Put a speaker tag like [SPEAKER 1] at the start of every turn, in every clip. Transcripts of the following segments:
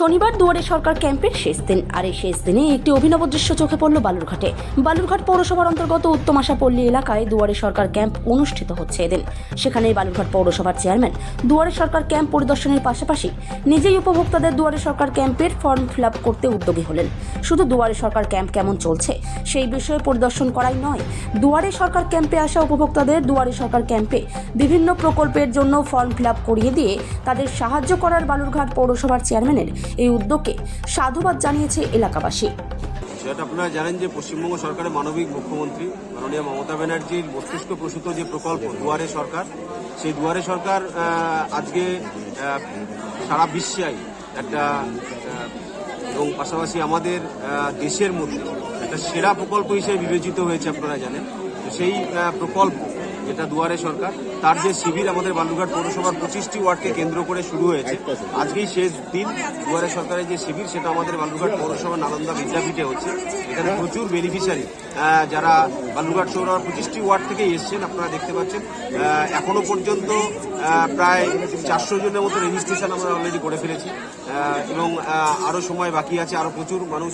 [SPEAKER 1] শনিবার দুয়ারে সরকার ক্যাম্পের শেষ দিন। আর এই শেষ দিনে একটি অভিনব দৃশ্য চোখে পড়ল বালুরঘাটে। বালুরঘাট পৌরসভার অন্তর্গত উত্তম আশাপল্লী এলাকায় দুয়ারে সরকার ক্যাম্প অনুষ্ঠিত হচ্ছে এদিন। সেখানে বালুরঘাট পৌরসভার চেয়ারম্যান দুয়ারে সরকার ক্যাম্প পরিদর্শনের পাশাপাশি নিজেই উপভোক্তাদের দুয়ারে সরকার ক্যাম্পের ফর্ম ফিল করতে উদ্যোগী হলেন। শুধু দুয়ারে সরকার ক্যাম্প কেমন চলছে, সেই বিষয়ে পরিদর্শন করাই নয়, দুয়ারে সরকার ক্যাম্পে আসা উপভোক্তাদের দুয়ারে সরকার ক্যাম্পে বিভিন্ন প্রকল্পের জন্য ফর্ম ফিল করিয়ে দিয়ে তাদের সাহায্য করার বালুরঘাট পৌরসভার চেয়ারম্যানের এই উদ্যোগকে সাধুবাদ জানিয়েছে এলাকাবাসী।
[SPEAKER 2] সেটা আপনারা জানেন যে পশ্চিমবঙ্গ সরকারের মানবিক মুখ্যমন্ত্রী মাননীয় মমতা ব্যানার্জির মস্তিষ্ক প্রসূত যে প্রকল্প দুয়ারে সরকার, সেই দুয়ারে সরকার আজকে সারা বিশ্বে একটা এবং পাশাপাশি আমাদের দেশের মধ্যে একটা সেরা প্রকল্প হিসেবে বিবেচিত হয়েছে আপনারা জানেন। সেই প্রকল্প যেটা দুয়ারে সরকার। তার যে শিবির আমাদের বালুরঘাট পৌরসভার পঁচিশটি ওয়ার্ডকে কেন্দ্র করে শুরু হয়েছে, আজকেই শেষ দিন। দুয়ারে সরকারের যে শিবির, সেটা আমাদের বালুরঘাট পৌরসভা নালন্দা বিদ্যাপীঠে হচ্ছে। এখানে প্রচুর বেনিফিশিয়ারি যারা বালুরঘাট সৌরভার পঁচিশটি ওয়ার্ড থেকে এসছেন, আপনারা দেখতে পাচ্ছেন। এখনও পর্যন্ত প্রায় চারশো জনের মতো রেজিস্ট্রেশন আমরা অলরেডি করে ফেলেছি। এবং আরও সময় বাকি আছে আরও প্রচুর মানুষ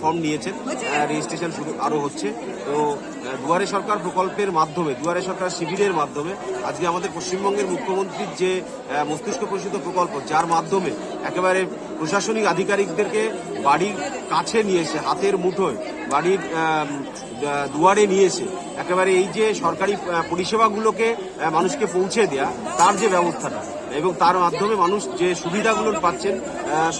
[SPEAKER 2] ফর্ম নিয়েছেন। রেজিস্ট্রেশন শুরু আরও হচ্ছে। তো দুয়ারে সরকার প্রকল্পের মাধ্যমে, দুয়ারে সরকার শিবিরের মাধ্যমে আজকে আমাদের পশ্চিমবঙ্গের মুখ্যমন্ত্রীর যে মস্তিষ্ক প্রসূত প্রকল্প, যার মাধ্যমে একেবারে প্রশাসনিক আধিকারিকদেরকে বাড়ির কাছে নিয়ে এসে, হাতের মুঠোয় বাড়ির দুয়ারে নিয়ে এসে একেবারে এই যে সরকারি পরিষেবাগুলোকে মানুষকে পৌঁছে দেয়া, তার যে ব্যবস্থাটা এবং তার মাধ্যমে মানুষ যে সুবিধাগুলো পাচ্ছেন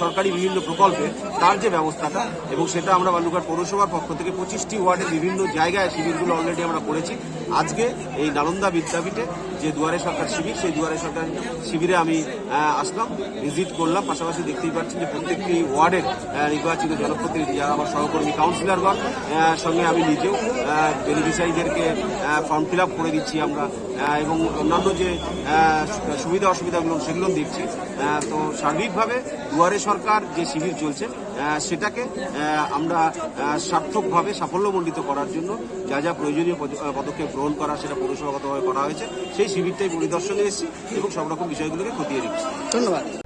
[SPEAKER 2] সরকারি বিভিন্ন প্রকল্পে, তার যে ব্যবস্থাটা এবং সেটা আমরা বালুরঘাট পৌরসভার পক্ষ থেকে পঁচিশটি ওয়ার্ডের বিভিন্ন জায়গায় শিবিরগুলো অলরেডি আমরা করেছি। আজকে এই নালন্দা বিদ্যাপীঠে যে দুয়ারে সরকার শিবির, সেই দুয়ারে সরকার শিবিরে আমি আসলাম ভিজিট করলাম। পাশাপাশি দেখতেই পাচ্ছি যে প্রত্যেকটি ওয়ার্ডের নির্বাচিত জনপ্রতিনিধি যারা আমার সহকর্মী কাউন্সিলরগণ সঙ্গে আমি নিজেও বেনিফিশিয়ারিদেরকে ফর্ম ফিল করে দিচ্ছি আমরা এবং অন্যান্য যে সুবিধা অসুবিধাগুলো সেগুলো আহ, তো সার্বিকভাবে দুয়ারে সরকার যে শিবির চলছে সেটাকে আমরা সার্থকভাবে সাফল্যমণ্ডিত করার জন্য যা যা প্রয়োজনীয় পদ- পদক্ষেপ গ্রহণ করা সেটা পৌরসভাগতভাবে করা হয়েছে সেই শিবিরটাই পরিদর্শনে এসেছি এবং সব রকম বিষয়গুলোকে খতিয়ে দিচ্ছি
[SPEAKER 3] ধন্যবাদ।